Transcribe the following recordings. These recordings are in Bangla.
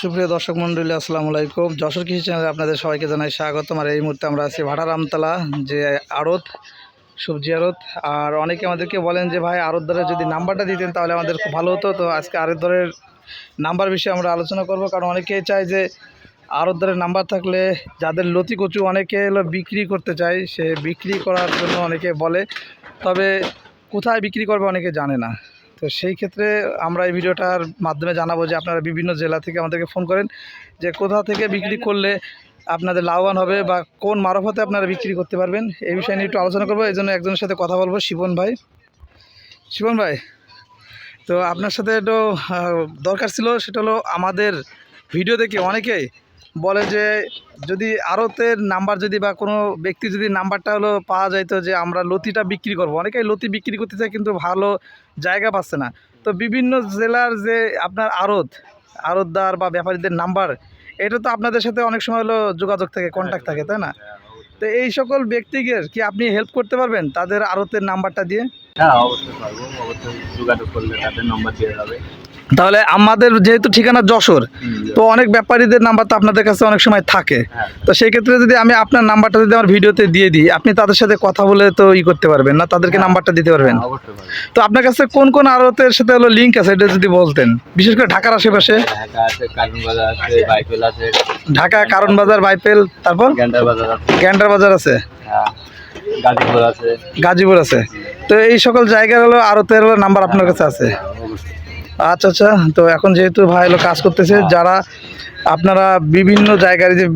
সুপ্রিয় দর্শক মণ্ডলী, আসসালামু আলাইকুম। যশোর কৃষি চ্যানেলে আপনাদের সবাইকে জানাই স্বাগত আর এই মুহূর্তে আমরা আছি ভাটারামতলা, যে আড়ত, সবজি আড়ত। আর অনেকে আমাদেরকে বলেন যে, ভাই, আড়ত দরের যদি নাম্বারটা দিতেন তাহলে আমাদের খুব ভালো হতো। তো আজকে আড়ত দরের নাম্বার বিষয়ে আমরা আলোচনা করব। কারণ অনেকেই চায় যে, আড়ত দরের নাম্বার থাকলে যাদের লতি কচু অনেকে হলো বিক্রি করতে চায়, সে বিক্রি করার জন্য অনেকে বলে। তবে কোথায় বিক্রি করবে অনেকে জানে না। তো সেই ক্ষেত্রে আমরা এই ভিডিওটার মাধ্যমে জানাব যে আপনারা বিভিন্ন জেলা থেকে আমাদেরকে ফোন করেন যে কোথা থেকে বিক্রি করলে আপনাদের লাভবান হবে বা কোন মারফতে আপনারা বিক্রি করতে পারবেন, এই বিষয়ে নিয়ে একটু আলোচনা করব। এই জন্য একজনের সাথে কথা বলব, শিবন ভাই। শিবন ভাই, তো আপনার সাথে একটু দরকার ছিল, সেটা হলো আমাদের ভিডিও দেখে অনেকেই বলে যে যদি আড়তের নাম্বার যদি বা কোনো ব্যক্তি যদি নাম্বারটা হলো পাওয়া যাইতো যে আমরা লতিটা বিক্রি করব। অনেকেই লতি বিক্রি করতে চায় কিন্তু ভালো জায়গা পাচ্ছে না। তো বিভিন্ন জেলার যে আপনার আড়ত, আড়তদার বা ব্যাপারীদের নাম্বার, এটা তো আপনাদের সাথে অনেক সময় হলো যোগাযোগ থাকে কন্ট্যাক্ট থাকে, তাই না? তো এই সকল ব্যক্তিকে কি আপনি হেল্প করতে পারবেন তাদের আড়তের নাম্বারটা দিয়ে? হ্যাঁ অবশ্যই পারব। অবশ্যই যোগাযোগ করলে তাদের নম্বর দিয়ে যাবে তাহলে আমাদের যেহেতু ঠিকানা যশোর তো অনেক ব্যাপারীদের নাম্বার তো আপনাদের কাছে অনেক সময় থাকে। হ্যাঁ। তো সেই ক্ষেত্রে যদি আমি আপনার নাম্বারটা যদি আমার ভিডিওতে দিয়ে দিই আপনি তাদের সাথে কথা বলে তো ই করতে পারবেন না তাদেরকে হ্যাঁ। নাম্বারটা দিতে পারবেন। হ্যাঁ, অবশ্যই পারব তো আপনার কাছে কোন কোন আড়তের সাথে হলো লিঙ্ক আছে এটা যদি বলতেন। বিশেষ করে ঢাকার আশেপাশে। ঢাকা কারণ বাজার বাইপেল তারপর? গ্যান্ডার বাজার আছে। গাজীপুর আছে। গাজীপুর আছে। তো এই সকল জায়গার হলো আড়তের নাম্বার আপনার কাছে আছে? অবশ্যই। আচ্ছা আচ্ছা। তো এখন যেহেতু ভাই হলো কাজ করতেছে যারা আপনারা বিভিন্ন জায়গায় যে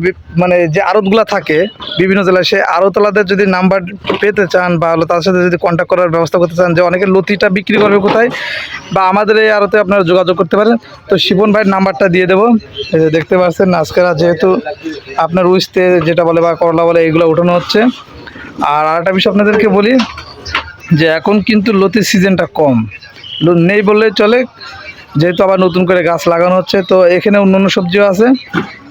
মানে যে আড়তগুলো থাকে বিভিন্ন জেলায় সে আড়তলাদের যদি নাম্বার পেতে চান বা হলো তার সাথে যদি কন্ট্যাক্ট করার ব্যবস্থা করতে চান যে অনেকে লতিটা বিক্রি করবে কোথায় বা আমাদের এই আড়তে আপনারা যোগাযোগ করতে পারেন। তো শিবন ভাইয়ের নাম্বারটা দিয়ে দেবো। দেখতে পাচ্ছেন আজকেরা যেহেতু আপনার উইস্তে যেটা বলে বা করলা বলে এইগুলো উঠানো হচ্ছে। আর আরেকটা বিষয় আপনাদেরকে বলি যে এখন কিন্তু লতির সিজনটা কম। নেই বললেই চলে। যেহেতু আবার নতুন করে গাছ লাগানো হচ্ছে, তো এখানে অন্য সবজিও আছে।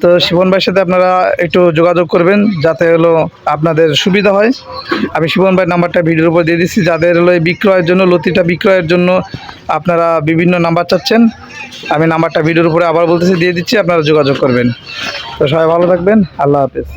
তো শিবন ভাইয়ের সাথে আপনারা একটু যোগাযোগ করবেন, যাতে হলো আপনাদের সুবিধা হয়। আমি শিবন ভাইয়ের নাম্বারটা ভিডিওর উপর দিয়ে দিচ্ছি, যাদের হলো এই বিক্রয়ের জন্য, লতিটা বিক্রয়ের জন্য আপনারা বিভিন্ন নাম্বার চাচ্ছেন। আমি নাম্বারটা ভিডিওর উপরে আবার বলতেছি, দিয়ে দিচ্ছি, আপনারা যোগাযোগ করবেন। তো সবাই ভালো থাকবেন, আল্লাহ হাফেজ।